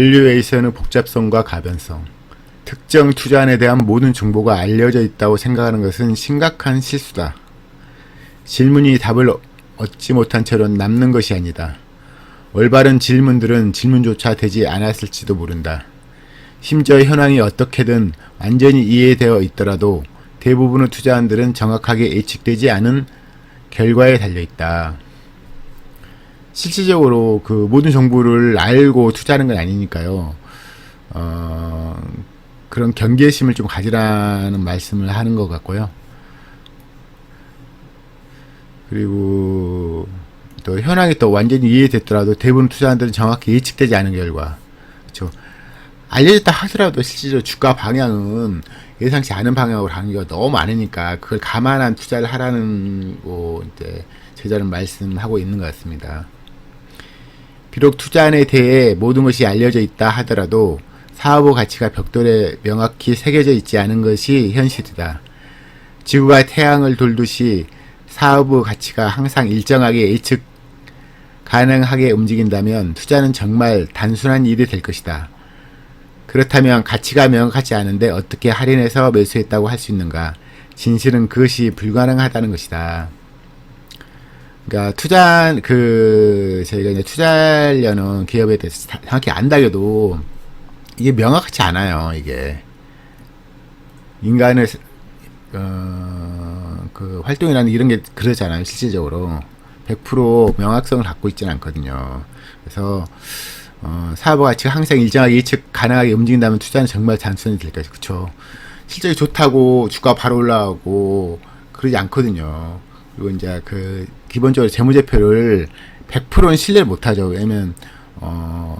밸류에이션의 복잡성과 가변성, 특정 투자안에 대한 모든 정보가 알려져 있다고 생각하는 것은 심각한 실수다. 질문이 답을 얻지 못한 채로 남는 것이 아니다. 올바른 질문들은 질문조차 되지 않았을지도 모른다. 심지어 현황이 어떻게든 완전히 이해되어 있더라도 대부분의 투자안들은 정확하게 예측되지 않은 결과에 달려 있다. 실질적으로 그 모든 정보를 알고 투자하는 건 아니니까요. 어, 그런 경계심을 좀 가지라는 말씀을 하는 것 같고요. 그리고 또 현황이 또 완전히 이해됐더라도 대부분 투자자들은 정확히 예측되지 않은 결과, 그렇죠. 알려졌다 하더라도 실제로 주가 방향은 예상치 않은 방향으로 가는 경우가 너무 많으니까 그걸 감안한 투자를 하라는 거 이제 제자는 말씀하고 있는 것 같습니다. 비록 투자안에 대해 모든 것이 알려져 있다 하더라도 사업의 가치가 벽돌에 명확히 새겨져 있지 않은 것이 현실이다. 지구가 태양을 돌듯이 사업의 가치가 항상 일정하게 예측 가능하게 움직인다면 투자는 정말 단순한 일이 될 것이다. 그렇다면 가치가 명확하지 않은데 어떻게 할인해서 매수했다고 할 수 있는가? 진실은 그것이 불가능하다는 것이다. 그러니까 투자 그 저희가 이제 투자하려는 기업에 대해서 다- 정확히 안다겨도 이게 명확하지 않아요. 이게 인간의 어 그 활동이라는 이런 게 그러잖아요. 실질적으로 100% 명확성을 갖고 있지는 않거든요. 그래서 어, 사업 가치가 항상 일정하게 예측 가능하게 움직인다면 투자는 정말 단순히 될 것이죠. 그쵸. 실적이 좋다고 주가 바로 올라가고 그러지 않거든요. 그리고 이제 그 기본적으로 재무제표를 100%는 신뢰를 못하죠. 왜냐면 어,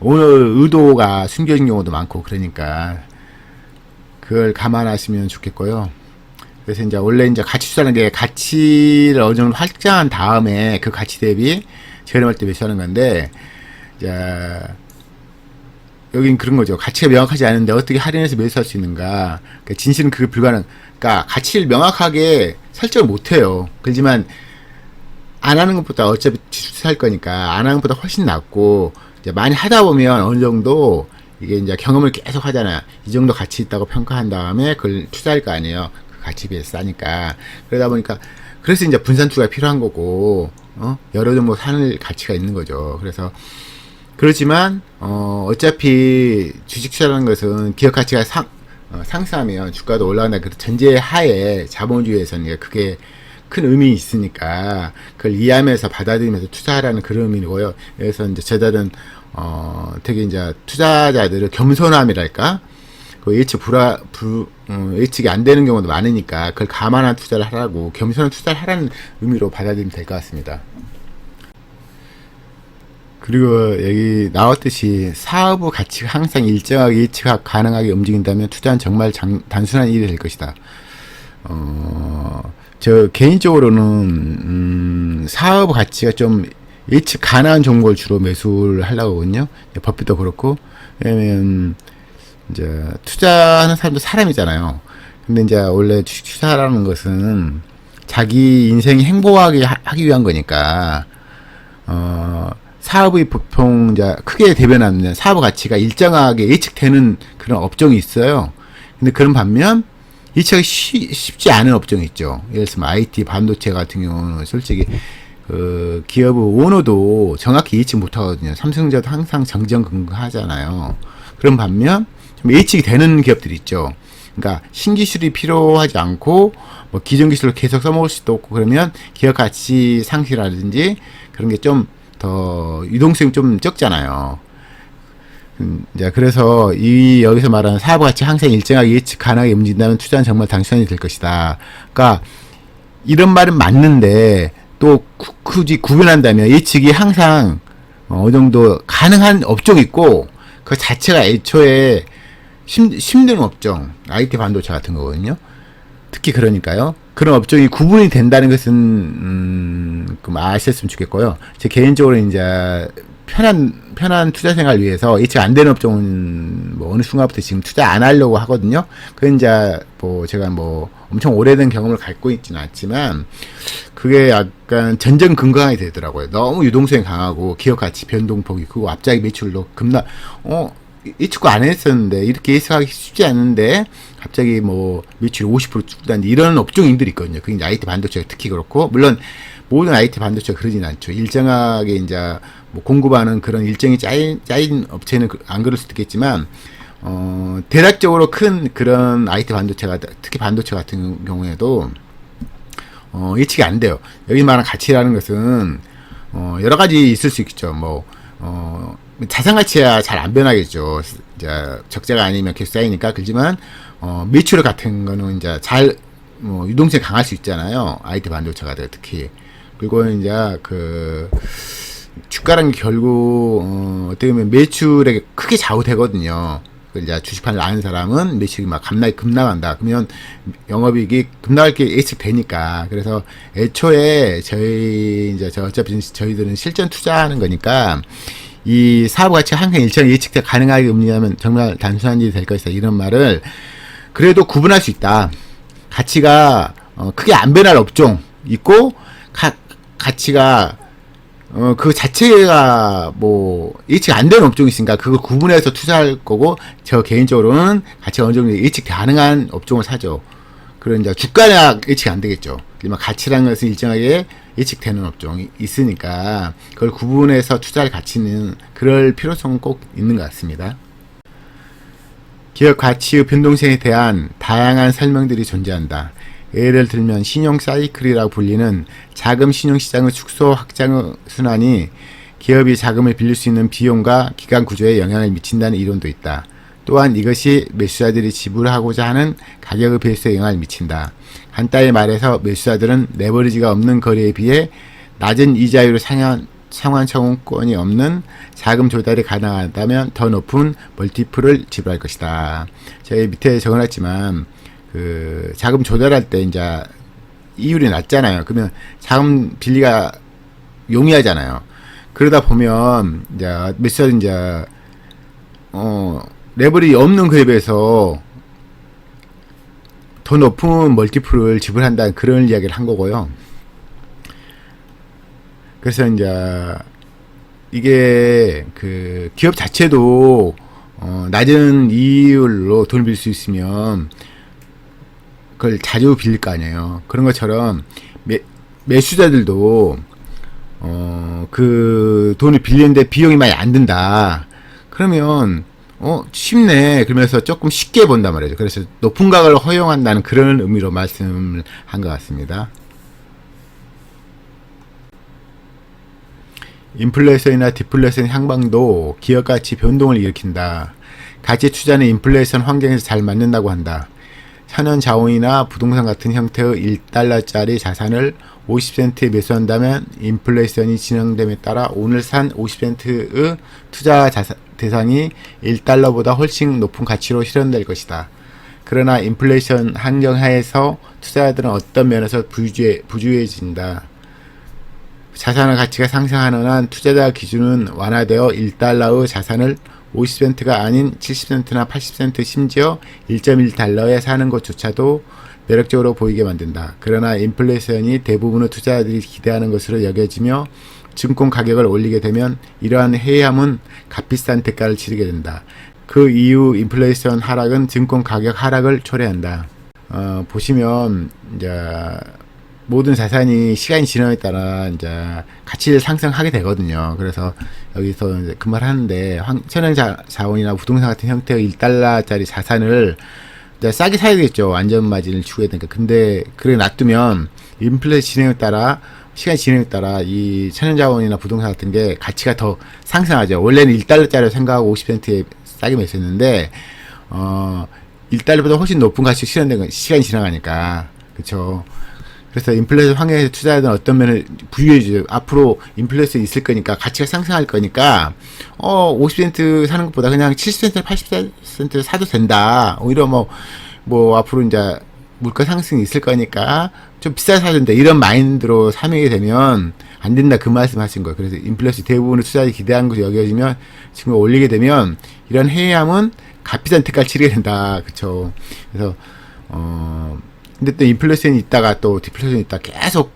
오늘 의도가 숨겨진 경우도 많고 그러니까 그걸 감안하시면 좋겠고요. 그래서 이제 원래 이제 가치 투자는 게 가치를 어느 정도 확장한 다음에 그 가치 대비 저렴할 때 매수하는 건데 자, 여긴 그런 거죠. 가치가 명확하지 않은데 어떻게 할인해서 매수할 수 있는가. 그러니까 진실은 그게 불가능. 그러니까 가치를 명확하게 설정을 못 해요. 그렇지만 안 하는 것보다 어차피 투자할 거니까 안 하는 것보다 훨씬 낫고 이제 많이 하다 보면 어느 정도 이게 이제 경험을 계속 하잖아요. 이 정도 가치 있다고 평가한 다음에 그걸 투자할 거 아니에요. 그 가치 비해서 싸니까. 그러다 보니까 그래서 이제 분산 투자가 필요한 거고 어? 여러 종목 사는 가치가 있는 거죠. 그래서 그렇지만 어 어차피 주식 투자라는 것은 기업 가치가 상 어, 상승하면 주가도 올라간다 그 전제 하에 자본주의에서는 그게 큰 의미 있으니까 그걸 이해하면서 받아들이면서 투자하라는 그런 의미고요. 그래서 이제 저자는 어 되게 이제 투자자들을 겸손함이랄까 그 예측 불화 불 어, 예측이 안 되는 경우도 많으니까 그걸 감안한 투자를 하라고 겸손한 투자를 하라는 의미로 받아들이면 될 것 같습니다. 그리고 여기 나왔듯이 사업의 가치가 항상 일정하게 예측 가능하게 움직인다면 투자는 정말 장, 단순한 일이 될 것이다. 어, 저 개인적으로는 음, 사업 가치가 좀 예측 가능한 종목을 주로 매수를 하려고 하거든요. 버핏도 그렇고 왜냐면 이제 투자하는 사람도 사람이잖아요. 근데 이제 원래 투자라는 것은 자기 인생이 행복하게 하- 하기 위한 거니까 어, 사업의 보통 이제 크게 대변하는 사업 가치가 일정하게 예측되는 그런 업종이 있어요. 근데 그런 반면 예측이 쉬- 쉽지 않은 업종이 있죠. 예를 들면 IT 반도체 같은 경우는 솔직히 그 기업의 오너도 정확히 예측 못 하거든요. 삼성전자도 항상 정정긍긍하잖아요. 그런 반면 좀 예측이 되는 기업들이 있죠. 그러니까 신기술이 필요하지 않고 뭐 기존 기술을 계속 써먹을 수도 없고 그러면 기업 가치 상실이라든지 그런 게좀 더 유동성이 좀 적잖아요. 음, 이제 그래서 이 여기서 말하는 사업 가치 항상 일정하게 예측 가능하게 움직인다면 투자는 정말 단순히 될 것이다. 그러니까 이런 말은 맞는데 또 구- 굳이 구분한다면 예측이 항상 어느 정도 가능한 업종이 있고 그 자체가 애초에 힘, 힘든 업종, IT 반도체 같은 거거든요. 특히 그러니까요. 그런 업종이 구분이 된다는 것은 음, 좀 아셨으면 좋겠고요. 제 개인적으로 이제 편한 편한 투자 생활 위해서 예측 안 되는 업종은 뭐 어느 순간부터 지금 투자 안 하려고 하거든요. 그 이제 뭐 제가 뭐 엄청 오래된 경험을 갖고 있지는 않지만 그게 약간 전전 근거하게 되더라고요. 너무 유동성이 강하고 기업 가치 변동폭이 크고 갑자기 매출도 급락 어 예측도 안 했었는데 이렇게 예측하기 쉽지 않은데 갑자기 뭐 매출 50% 줄다는 이런 업종인들이 있거든요. 그게 IT 반도체가 특히 그렇고 물론 모든 IT 반도체가 그러진 않죠. 일정하게 이제 뭐 공급하는 그런 일정이 짜인, 짜인 업체는 그- 안 그럴 수도 있겠지만 어 대략적으로 큰 그런 IT 반도체가 특히 반도체 같은 경우에도 어, 예측이 안 돼요. 여기 말한 가치라는 것은 어, 여러 가지 있을 수 있겠죠. 뭐 어, 자산 가치야 잘 안 변하겠죠. 이제 적자가 아니면 계속 쌓이니까 그렇지만 어, 매출 같은 거는 이제 잘 뭐 유동성이 강할 수 있잖아요. IT 반도체가 특히 그리고 이제 그 주가라는 게 결국 어, 어떻게 보면 매출에 크게 좌우되거든요. 그 이제 주식판을 아는 사람은 매출이 막 갑자기 급락한다. 그러면 영업이익이 급락할 게 예측되니까. 그래서 애초에 저희 이제 저 어차피 저희들은 실전 투자하는 거니까 이 사업 가치 항상 일정 예측돼 가능하게 음리하면 정말 단순한 일이 될 것이다. 이런 말을 그래도 구분할 수 있다. 가치가 어, 크게 안 변할 업종 있고 가, 가치가 어, 그 자체가 뭐 예측 안 되는 업종이 있으니까 그걸 구분해서 투자할 거고 저 개인적으로는 가치가 어느 정도 예측 가능한 업종을 사죠. 그런 이제 주가가 예측 안 되겠죠. 하지만 가치라는 것은 일정하게 예측되는 업종이 있으니까 그걸 구분해서 투자할 가치는 그럴 필요성은 꼭 있는 것 같습니다. 기업 가치의 변동성에 대한 다양한 설명들이 존재한다. 예를 들면 신용 사이클이라고 불리는 자금 신용 시장의 축소 확장 순환이 기업이 자금을 빌릴 수 있는 비용과 기간 구조에 영향을 미친다는 이론도 있다. 또한 이것이 매수자들이 지불하고자 하는 가격의 배수에 영향을 미친다. 간단히 말해서 매수자들은 레버리지가 없는 거래에 비해 낮은 이자율을 상환, 상환 청구권이 없는 자금 조달이 가능하다면 더 높은 멀티플을 지불할 것이다. 저희 밑에 적어놨지만 그 자금 조달할 때 이제 이율이 낮잖아요. 그러면 자금 빌리가 용이하잖아요. 그러다 보면 이제 매수자들 이제 어 레벨이 없는 그에 비해서 더 높은 멀티플을 지불한다는 그런 이야기를 한 거고요. 그래서 이제 이게 그 기업 자체도 어 낮은 이율로 돈을 빌릴 수 있으면 그걸 자주 빌릴 거 아니에요. 그런 것처럼 매, 매수자들도 어, 그 돈을 빌리는데 비용이 많이 안 든다. 그러면 어 쉽네. 그러면서 조금 쉽게 본단 말이죠. 그래서 높은 가격을 허용한다는 그런 의미로 말씀을 한 것 같습니다. 인플레이션이나 디플레이션 향방도 기업 가치 변동을 일으킨다. 가치 투자는 인플레이션 환경에서 잘 맞는다고 한다. 천연 자원이나 부동산 같은 형태의 1달러짜리 자산을 50센트에 매수한다면 인플레이션이 진행됨에 따라 오늘 산 50센트의 투자 자산, 대상이 1달러보다 훨씬 높은 가치로 실현될 것이다. 그러나 인플레이션 환경 하에서 투자자들은 어떤 면에서 부주해, 부주해진다. 자산의 가치가 상승하는 한 투자자 기준은 완화되어 1달러의 자산을 50센트가 아닌 70센트나 80센트 심지어 1.1달러에 사는 것조차도 매력적으로 보이게 만든다. 그러나 인플레이션이 대부분의 투자자들이 기대하는 것으로 여겨지며 증권 가격을 올리게 되면 이러한 해이함은 값비싼 대가를 치르게 된다. 그 이후 인플레이션 하락은 증권 가격 하락을 초래한다. 어, 보시면 이제 모든 자산이 시간이 지남에 따라 이제 가치를 상승하게 되거든요. 그래서 여기서 이제 그 말 하는데 황, 천연 자, 자원이나 부동산 같은 형태의 1달러짜리 자산을 이제 싸게 사야 되겠죠. 안전 마진을 추구해야 되니까. 근데 그래 놔두면 인플레 진행에 따라 시간 진행에 따라 이 천연 자원이나 부동산 같은 게 가치가 더 상승하죠. 원래는 1달러짜리 생각하고 50센트에 싸게 매수했는데 어 1달러보다 훨씬 높은 가치 실현된 건 시간이 지나가니까. 그렇죠. 그래서 인플레이션 환경에서 투자하던 어떤 면을 부유해주죠. 앞으로 인플레이션 있을 거니까 가치가 상승할 거니까 어 50센트 사는 것보다 그냥 70센트, 80센트 사도 된다. 오히려 뭐뭐 앞으로 이제 물가 상승이 있을 거니까 좀 비싸게 사야 된다. 이런 마인드로 사명이 되면 안 된다 그 말씀하신 거예요. 그래서 인플레이션 대부분의 투자자 기대한 것이 여겨지면 지금 올리게 되면 이런 해외함은 값비싼 대가를 치르게 된다. 그쵸 그래서 어 근데 또 인플레이션이 있다가 또 디플레이션이 있다 계속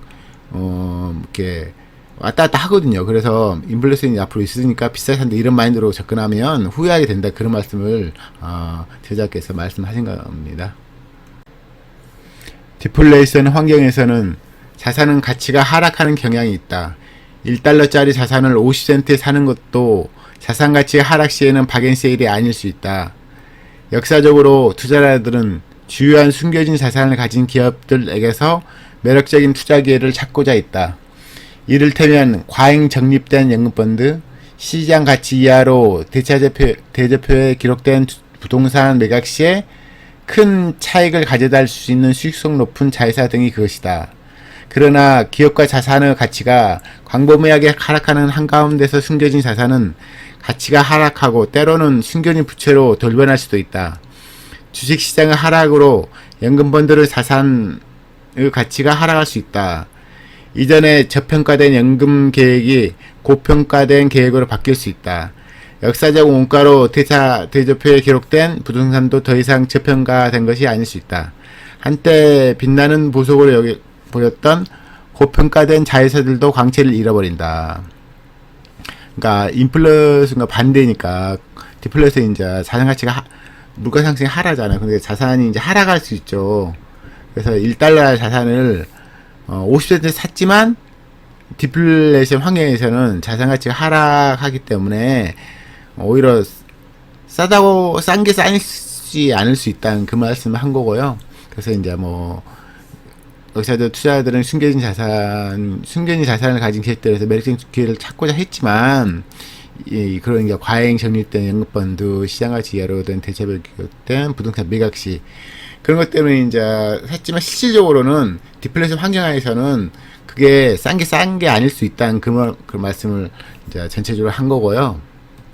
어 이렇게 왔다 갔다 하거든요. 그래서 인플레이션이 앞으로 있으니까 비싸게 산다 이런 마인드로 접근하면 후회하게 된다 그런 말씀을 어, 제자께서 말씀하신 겁니다. 디플레이션 환경에서는 자산은 가치가 하락하는 경향이 있다. 1달러짜리 자산을 50센트에 사는 것도 자산 가치 하락 시에는 박앤세일이 아닐 수 있다. 역사적으로 투자자들은 주요한 숨겨진 자산을 가진 기업들에게서 매력적인 투자 기회를 찾고자 했다. 이를테면 과잉 적립된 연금펀드, 시장 가치 이하로 대차대표, 대대표에 기록된 부동산 매각 시에 큰 차익을 가져다 줄 수 있는 수익성 높은 자회사 등이 그것이다. 그러나 기업과 자산의 가치가 광범위하게 하락하는 한가운데서 숨겨진 자산은 가치가 하락하고 때로는 숨겨진 부채로 돌변할 수도 있다. 주식시장의 하락으로 연금펀드의 자산의 가치가 하락할 수 있다. 이전에 저평가된 연금 계획이 고평가된 계획으로 바뀔 수 있다. 역사적 원가로 대차 대조표에 기록된 부동산도 더 이상 저평가된 것이 아닐 수 있다. 한때 빛나는 보석으로 여기 보였던 고평가된 자회사들도 광채를 잃어버린다. 그러니까 인플레이션과 반대니까 디플레이션 이제 자산 가치가 하, 물가 상승이 하락하잖아요. 근데 자산이 이제 하락할 수 있죠. 그래서 1달러 자산을 어, 50센트 샀지만 디플레이션 환경에서는 자산 가치가 하락하기 때문에 오히려 싸다고 싼 게 싸지 않을 수 있다는 그 말씀을 한 거고요. 그래서 이제 뭐 여기서도 투자자들은 숨겨진 자산, 숨겨진 자산을 가진 기업들에서 매력적인 기회를 찾고자 했지만 이 그런 이제 과잉 적립된 연금펀드, 시장가치 이하로 된 대체별 기업된 부동산 매각시 그런 것 때문에 이제 했지만 실질적으로는 디플레이션 환경하에서는 그게 싼 게 싼 게 아닐 수 있다는 그, 말, 그 말씀을 이제 전체적으로 한 거고요.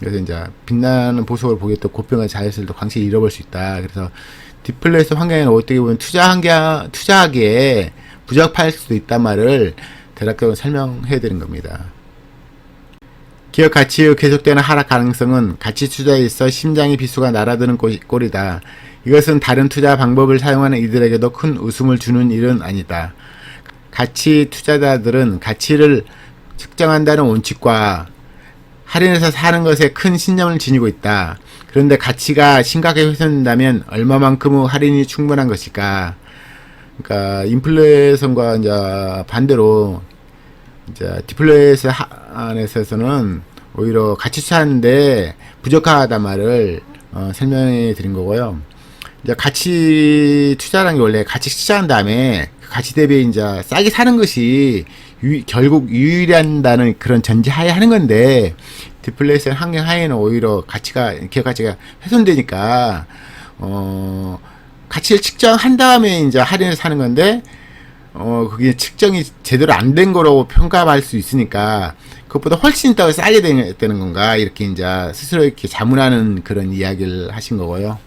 그래서 이제 빛나는 보석을 보겠다 고평한 자회사들도 광채를 잃어볼 수 있다. 그래서 디플레이션 환경에는 어떻게 보면 투자 환경, 투자하기에 부적할 수도 있단 말을 대략적으로 설명해 드린 겁니다. 기업 가치의 계속되는 하락 가능성은 가치 투자에 있어 심장의 비수가 날아드는 꼴이다. 이것은 다른 투자 방법을 사용하는 이들에게도 큰 웃음을 주는 일은 아니다. 가치 투자자들은 가치를 측정한다는 원칙과 할인해서 사는 것에 큰 신념을 지니고 있다. 그런데 가치가 심각하게 훼손된다면 얼마만큼의 할인이 충분한 것일까? 그러니까 인플레이션과 이제 반대로 이제 디플레이션 안에서는 오히려 가치 투자하는데 부족하단 말을 어, 설명해 드린 거고요. 이제 가치 투자라는 게 원래 가치 투자한 다음에 그 가치 대비 이제 싸게 사는 것이 유, 결국 유일한다는 그런 전제하에 하는 건데 디플레이션 환경 하에는 오히려 가치가 기업 가치가 훼손되니까 어 가치를 측정한 다음에 이제 할인을 사는 건데 어 그게 측정이 제대로 안 된 거라고 평가할 수 있으니까 그것보다 훨씬 더 싸게 되는 건가 이렇게 이제 스스로 이렇게 자문하는 그런 이야기를 하신 거고요.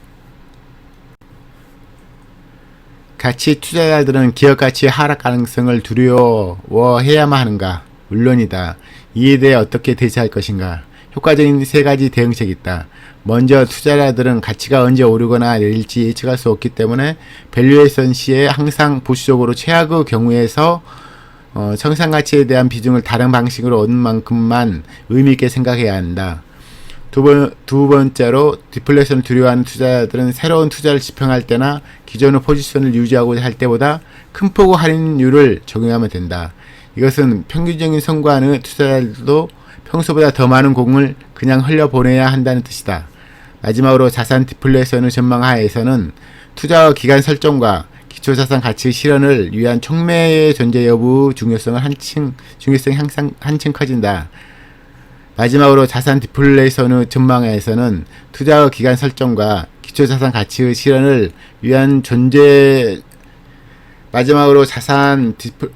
가치 투자자들은 기업 가치의 하락 가능성을 두려워해야만 하는가? 물론이다. 이에 대해 어떻게 대처할 것인가? 효과적인 세 가지 대응책이 있다. 먼저 투자자들은 가치가 언제 오르거나 내릴지 예측할 수 없기 때문에 밸류에이션 시에 항상 보수적으로 최악의 경우에서 어, 청산 가치에 대한 비중을 다른 방식으로 얻는 만큼만 의미 있게 생각해야 한다. 두, 번, 두 번째로 디플레이션을 두려워하는 투자자들은 새로운 투자를 집행할 때나 기존의 포지션을 유지하고자 할 때보다 큰 폭의 할인율을 적용하면 된다. 이것은 평균적인 성과는 투자자들도 평소보다 더 많은 공을 그냥 흘려보내야 한다는 뜻이다. 마지막으로 자산 디플레이션을 전망하에서는 투자 기간 설정과 기초자산 가치 실현을 위한 촉매의 존재 여부 중요성을 한층 중요성이 항상 한층 커진다. 마지막으로 자산 디플레이션의 전망에서는 투자 기간 설정과 기초자산 가치의 실현을 위한 존재 마지막으로 자산 디플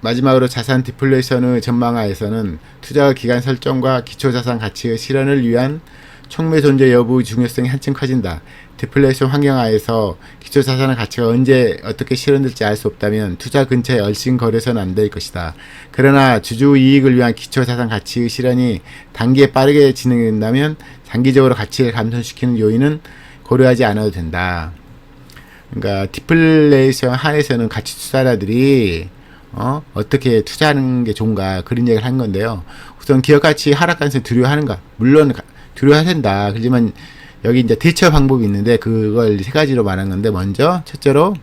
마지막으로 자산 디플레이션의 전망하에서는 투자 기간 설정과 기초자산 가치의 실현을 위한 촉매 존재 여부 중요성이 한층 커진다. 디플레이션 환경 하에서 기초 자산의 가치가 언제 어떻게 실현될지 알 수 없다면 투자 근처에 얼씬 거려서는 안 될 것이다. 그러나 주주 이익을 위한 기초 자산 가치 실현이 단기에 빠르게 진행된다면 장기적으로 가치를 감소시키는 요인은 고려하지 않아도 된다. 그러니까 디플레이션 하에서는 가치 투자자들이 어? 어떻게 투자하는 게 좋은가 그런 얘기를 한 건데요. 우선 기업 가치 하락 가능성 두려워하는가? 물론 된다. 그렇지만 여기 이제 대처 방법이 있는데 그걸 세 가지로 말한 건데 먼저 첫째로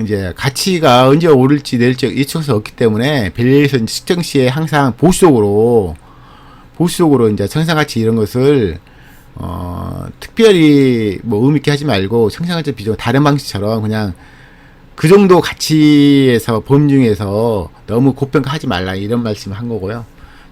이제 가치가 언제 오를지 내릴지 예측할 수 없기 때문에 밸류에이션 측정 시에 항상 보수적으로 보수적으로 이제 청산 가치 이런 것을 어 특별히 뭐 의미 있게 하지 말고 청산 가치 비중 다른 방식처럼 그냥 그 정도 가치에서 범중에서 너무 고평가하지 말라 이런 말씀을 한 거고요.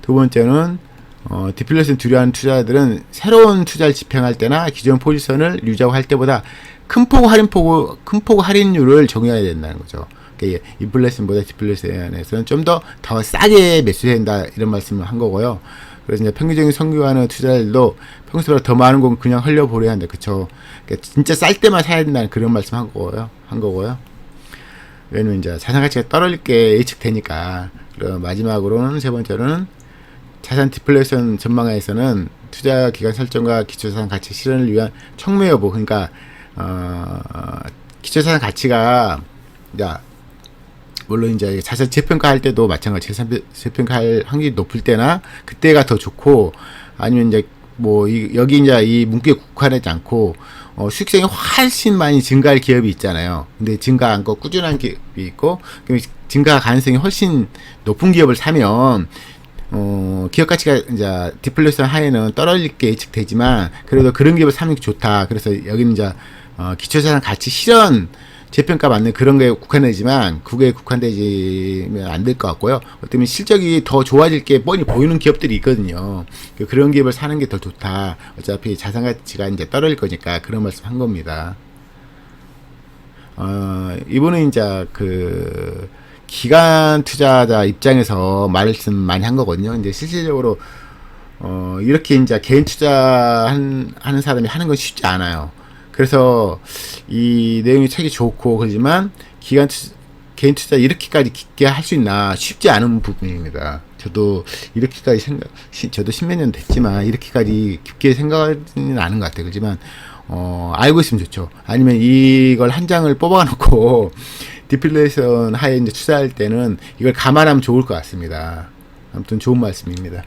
두 번째는 어, 디플레이션 두려워하는 투자자들은 새로운 투자를 집행할 때나 기존 포지션을 유지하고 할 때보다 큰 폭 할인 폭, 큰폭 할인율을 적용해야 된다는 거죠. 그러니까 이 인플레이션보다 디플레이션에서는 좀 더 더 싸게 매수해야 된다 이런 말씀을 한 거고요. 그래서 이제 평균적인 선교하는 투자자들도 평소보다 더 많은 건 그냥 흘려버려야 한다. 그쵸? 그러니까 진짜 쌀 때만 사야 된다는 그런 말씀 한 거고요. 한 거고요. 왜냐면 이제 자산 가치가 떨어질 게 예측되니까. 그리고 마지막으로는 세 번째로는 자산 디플레이션 전망하에서는 투자 기간 설정과 기초자산 가치 실현을 위한 청매 여부 그러니까 어, 기초자산 가치가 야 물론 이제 자산 재평가할 때도 마찬가지 자산 재평가할 확률이 높을 때나 그때가 더 좋고 아니면 이제 뭐 이, 여기 이제 이 문구에 국한하지 않고 어, 수익성이 훨씬 많이 증가할 기업이 있잖아요. 근데 증가 않고 꾸준한 기업이 있고 증가 가능성이 훨씬 높은 기업을 사면 어, 기업 가치가 이제 디플레이션 하에는 떨어질 게 예측되지만 그래도 그런 기업을 사는 게 좋다. 그래서 여기는 이제 어, 기초자산 가치 실현 재평가 맞는 그런 거에 국한되지만 그거에 국한되지면 안 될 것 같고요. 어쩌면 실적이 더 좋아질 게 뻔히 보이는 기업들이 있거든요. 그런 기업을 사는 게 더 좋다. 어차피 자산 가치가 이제 떨어질 거니까 그런 말씀 한 겁니다. 어, 이분은 이제 그 기간 투자자 입장에서 말씀 많이 한 거거든요. 이제 실질적으로 어, 이렇게 이제 개인 투자하는 하는 사람이 하는 건 쉽지 않아요. 그래서 이 내용이 책이 좋고 그러지만 기간 투, 개인 투자 이렇게까지 깊게 할 수 있나 쉽지 않은 부분입니다. 저도 이렇게까지 생각, 시, 저도 십몇 년 됐지만 이렇게까지 깊게 생각하지는 않은 것 같아요. 그렇지만 어, 알고 있으면 좋죠. 아니면 이걸 한 장을 뽑아 놓고 디플레이션 하에 이제 투자할 때는 이걸 감안하면 좋을 것 같습니다. 아무튼 좋은 말씀입니다.